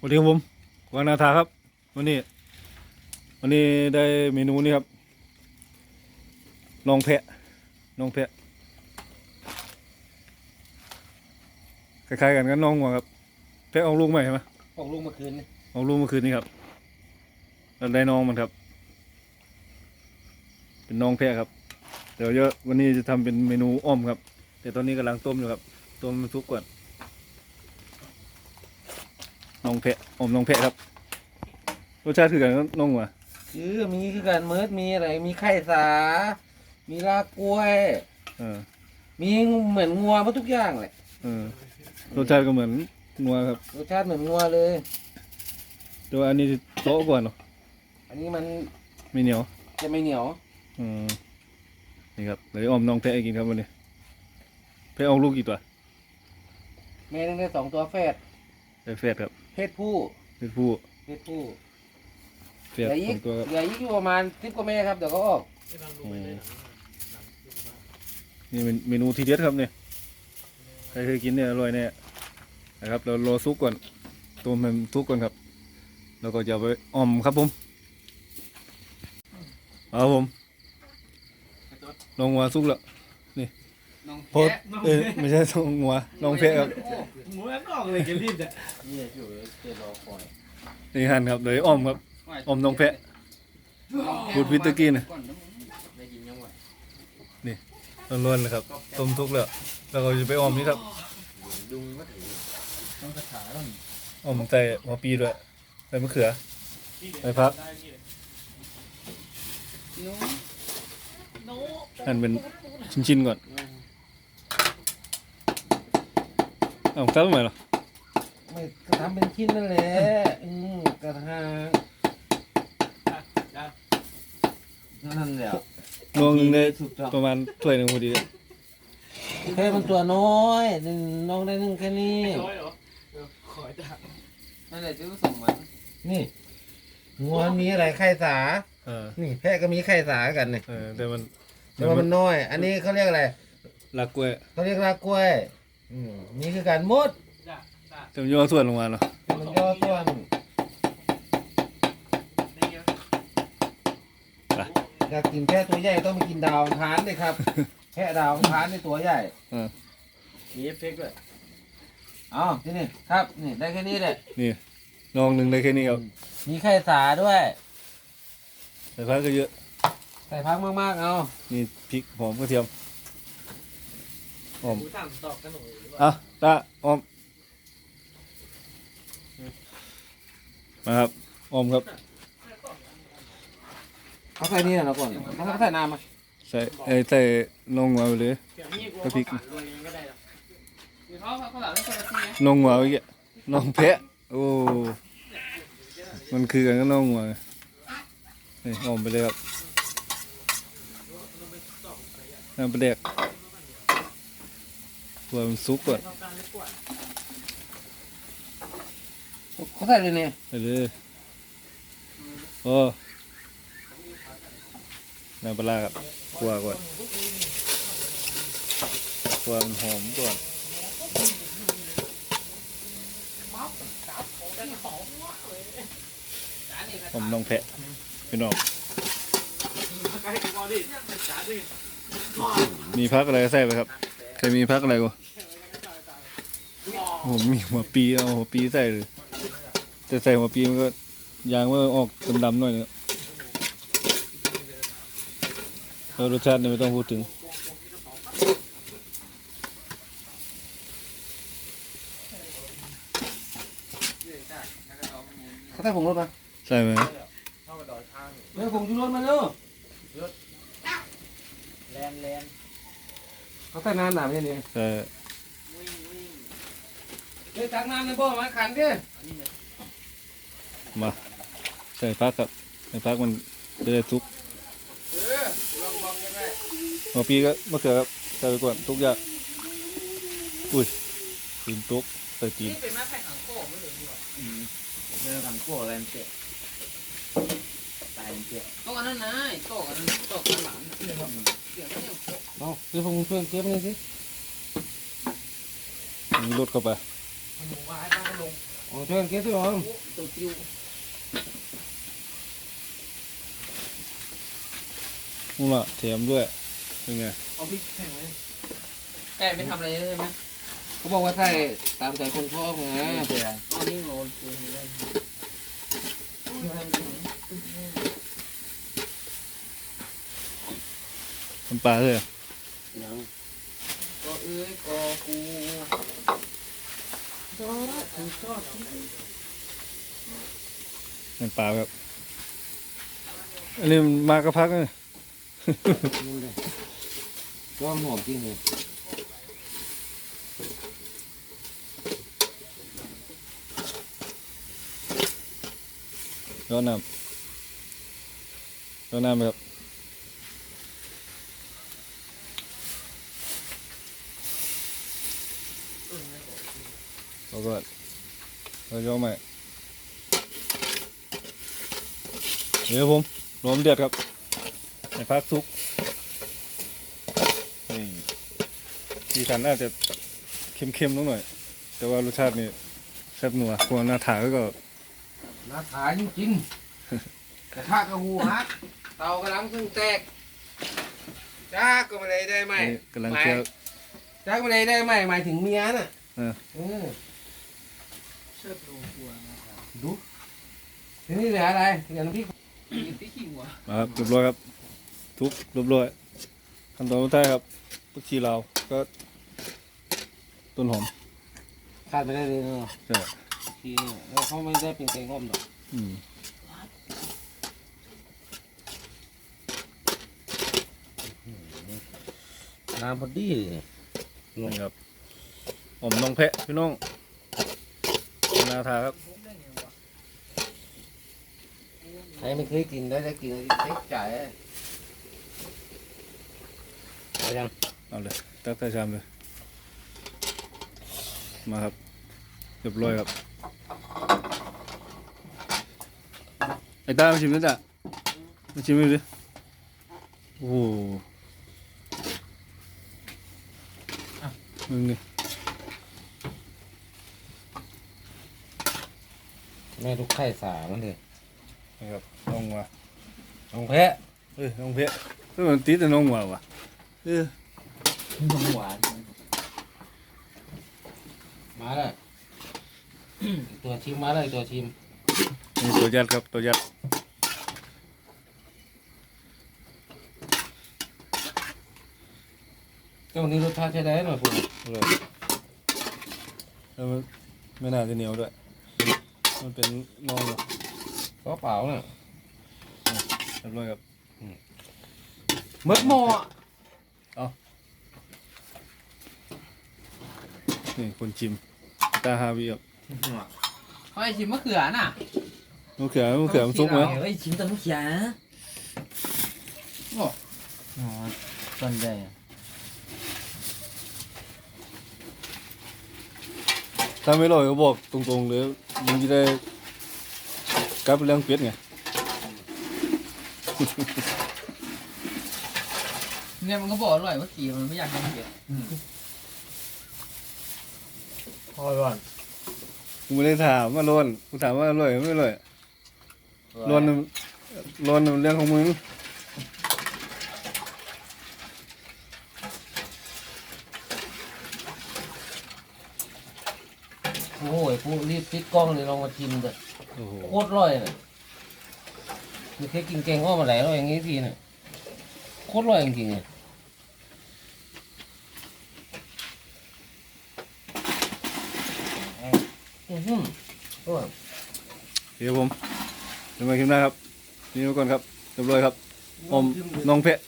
สวัสดีครับผมกวางนาทาครับ วันนี้ วันนี้ได้เมนูนี้ครับน้องแพะน้องแพะคล้ายๆกันกับน้องงัวครับแพะออกลูกใหม่ใช่ไหมของลุงเมื่อคืนนี่ออกลูกเมื่อคืนนี้ครับแล้วได้น้องมันครับ เป็นน้องแพะครับ เดี๋ยวเยอะวันนี้จะทำเป็นเมนูอ้อมครับ แต่ตอนนี้กำลังต้มอยู่ครับต้มมันสุกก่อน น้องแพะอ้อมน้องแพะครับ รสชาติคือกันกับน้องงัวคือมีคือการเมิร์ดมีอะไร มีไข่สา มีลากล้วย เออมีเหมือนงัวหมาทุกอย่างเลยเออรสชาติก็เหมือนงัวครับรสชาติเหมือนงัวเลย แต่ว่าอันนี้โต๊ะกว่าเนาะอันนี้มันไม่เหนียว จะไม่เหนียว อืมนี่ครับเดี๋ยวอ้อมน้องแพะให้กินครับวันนี้แพะออกลูกกี่ตัว แม่นึงได้สองตัวแฝดได้แฝดครับ เพศผู้เป็นผู้เพศผู้แฝเหดลือสอีอกงตัวครับเหลืออีกอยู่ประมาณสิบกว่าแม่ครับเดี๋ยวก็ออกอืมนี่เป็นเมนูทีเด็ดครับเนี่ยใครเคยกินเนี่ยอร่อยแน่นะครับเรารอซุกก่อนต้มให้มันซุกก่อนครับ แล้วก็จะเอาไปอ้อมครับผมเอาครับผมลงหัวซุกแล้วน้องโพดเอ้ยไม่ใช่ลงหัวลงเพะครับหมูแล้วก็ออกเลยเกลีดอะนี่อยู่เจรอคอยนี่หั่นครับเดี๋ยวอ้อมครับอ้อมน้องแพะพูดวิตเตอร์กี้นะได้ยินยังไงล้วนๆเลยครับ ต้มทุกแล้วแล้วก็จะไปอ้อมนี่ครับดุงก็ถือต้องกระถาต้องอ้อมใส่หัวปีด้วยใส่มะเขือไปพักหั่นเป็นชิ้นๆก่อน เอาซับทำไมเหรอไม่ก็ทำเป็นชิ้นนั่นแหละอืมกระถางนั่นแหละนวงหนึงได้สุดยอดประมาณถ้วยหนึ่งพอดีเลยแค่มันตัวน้อยหนึ่งน้องได้หนึ่งแค่นี้ร้อยเหรอขอจ้ะนั่นแหละที่ต้องส่งมันนี่งัวมีอะไรไข่สา เออนี่แพะก็มีไข่สากันนี่เออแต่มันแต่ว่ามันน้อย อันนี้เขาเรียกอะไรลักกล้วยเขาเรียกรากกล้วย อืมนี่คือการมดจ้ะจ้ะแต่มันย่อส่วนลงมาเนาะมันย่อส่วนได้เยอะอยากกินแพะตัวใหญ่ต้องไปกินดาวอังคารเลยครับแพะดาวอังคารในตัวใหญ่เออมีเอฟเฟกต์ด้วยอ๋อที่นี่ครับนี่ได้แค่นี้แหละนี่นองหนึ่งได้แค่นี้ครับมีไข่สาด้วยใส่พักก็เยอะใส่พักมากๆเอานี่พริกหอมกระเทียมห อมหมูสั่งตอกกันหนูหรือเปล่าอะตาออมมาครับออมครับเขาใส่นี่นะก่อนเขาใส่น้ำมาใส่เอ้ยใส่นองหัวไปเลยเดี๋ยวนี้กูกระพริกเอาปาดรวยยังก็ได้หรอกมีเขาเขาเขาหลังได้คนละทีไงนองหัวไปกี้นองแพะโอ้มันคือกันก็นองหัวไงนี่ออมไปเลยครับน้ำปลาแดก ตัวมันซุกก่อนเขาการเล็กกว่าเขาใส่เลยเนี่ยไปเลยโอ้น้ำปลาร้าครับคั่วก่อนคั่วมันหอมก่อนผมน้องแพะพี่น้องใกล้กูพอดิจ้าดิมีพักอะไรใส่ไปครับ เคยมีพักอะไรกูผมมีหัวปีเอาหัวปีใส่เลยแต่ใส่หัวปีมันก็ยางมันออกดำๆหน่อยนึงแล้วรสชาติเนี่ยไม่ต้องพูดถึงเขาใส่ผงรสมาใส่ไหมเร็วผงชูรสมาเร็วแลนแลน เขาใส่น้ำหนามเนี่ยนี่ใส่วิ่งวิ่งเฮ้ยตักน้ำในบ่อมาขันดิมาใส่พักครับใส่พักมันจะได้ทุกเออลองมองกันได้หัวปีก็มะเขือครับใส่ไปก่อนทุกอย่างอุ้ยตีนตุกใส่ตีนนี่เป็นแม่แผ่นขังโค้งไม่เหลือนี่หรอเรื่องทางขั้วอะไรเตะตายเตะโต๊ะอันนั้นนะไอ้โต๊ะอันนั้นโต๊ะข้างหลังน่ะเดี๋ยวมันยังโต๊ะ เอาเดี๋ยวผมเพื่อนเก็บนี่สิมีรถเข้าไปมันหมูว่าให้ป้าก็ลงโอ้ช่วยกันเก็บด้วยเหรอตัวติ้วนู่นละแถมด้วยเป็นไงเอาพริกแห้งไว้แกไม่ทำอะไรเลยใช่ไหมเขาบอกว่าใส่ตามใจคนชอบไงตอนนี้โง่ตัวนี้ได้น้ำปลาเลย ยัง ก็เอ้ยก็กู น้ำปลาครับอันนี้มันมากระพักเลยนี่เลยว่าหอมจริงเลยร้อนน้ำร้อนน้ำครับแล้วก็ เราจะเอาใหม่เดี๋ยวผมรวมเดือดครับในพักซุกนี่สีสันอาจจะเค็มๆนิดหน่อย แต่ว่ารสชาตินี่แซ่บนัวควรหน้าถาก็น่าทานจริงๆกระทะกระหูฮักเตากำลังเพิ่งแตกจ้าก็ไม่ได้ได้ไหมนี่กำลังเคี่ยวจ้าก็ไม่ได้ได้ไหมหมายถึงเมียน่ะเออ เออเชิดลงครัวนะครับดูทีนี้เหลืออะไรเหลือน้ำพริกมีพริกขี้หัวมาครับเรียบร้อยครับ ทุบเรียบร้อยขั้นตอนสุดท้ายครับผักชีลาวก็ ต้นหอมขาดไปได้เลยเนาะใช่ทีนี้แล้วเขาไม่ได้เป็นแกงอ้อมหรอกอืมน้ำพอดีเลยนี่ครับหอมน้องแพะพี่น้อง นาทาครับใครไม่เคยกินได้ได้กินเต็กใจเอายังเอาเลยตักใส่ชามเลยมาครับเรียบร้อยครับไอ้ตามาชิมด้วยจ้ะมาชิมดูดิโอ้โหมึงนี่ แม่ลูกไข่สามันเลยนะครับน้องมาน้องแพะเอ้ยน้องเพชรเอ้ยมันติดแต่น้องว่าวะเออหวาน มาแล้ว ตัวชิมมาเลยตัวชิมนี่ตัวยัดครับตัวยัดเจ้านี้รสชาติใช้ได้หน่อยพูดเลยแล้วมันไม่น่าจะเหนียวด้วย มันเป็นนองเหรอก็เปล่าเนี่ยเรียบร้อยครับมดหม้อนี่คนชิมตาฮาวิครับเขาให้ชิมมะเขือน่ะมะเขือมะเขือมันซุกไหมเฮ้ยชิมแต่มะเขือโอ้อ๋อต้นใหญ่ถ้าไม่อร่อยก็บอกตรงๆเลย มึงจะได้กลับไปเรื่องเป็ดไงเนี่ยมันก็บอกอร่อยว่ากี่มันไม่อยากกินเผ็ดพอก่อนกูไม่ได้ถามว่าร้อนกูถามว่าอร่อยไม่อร่อยร้อนน่ะร้อนน่ะมันเรื่องของมึง โอ้ยพูรีบปิดกล้องเลยลองมาชิมเถอะโอ้โหโคตรอร่อยเลยไม่เคยกินแกงอ้อมอะไรอร่อยอย่างนี้ทีเนี่ยโคตรอร่อยจริงๆเลยอือหืออร่อย เดี๋ยวผมเดี๋ยวมาคิมหน้าครับนี่มาก่อนครับเรียบร้อยครับอมน้องเพะ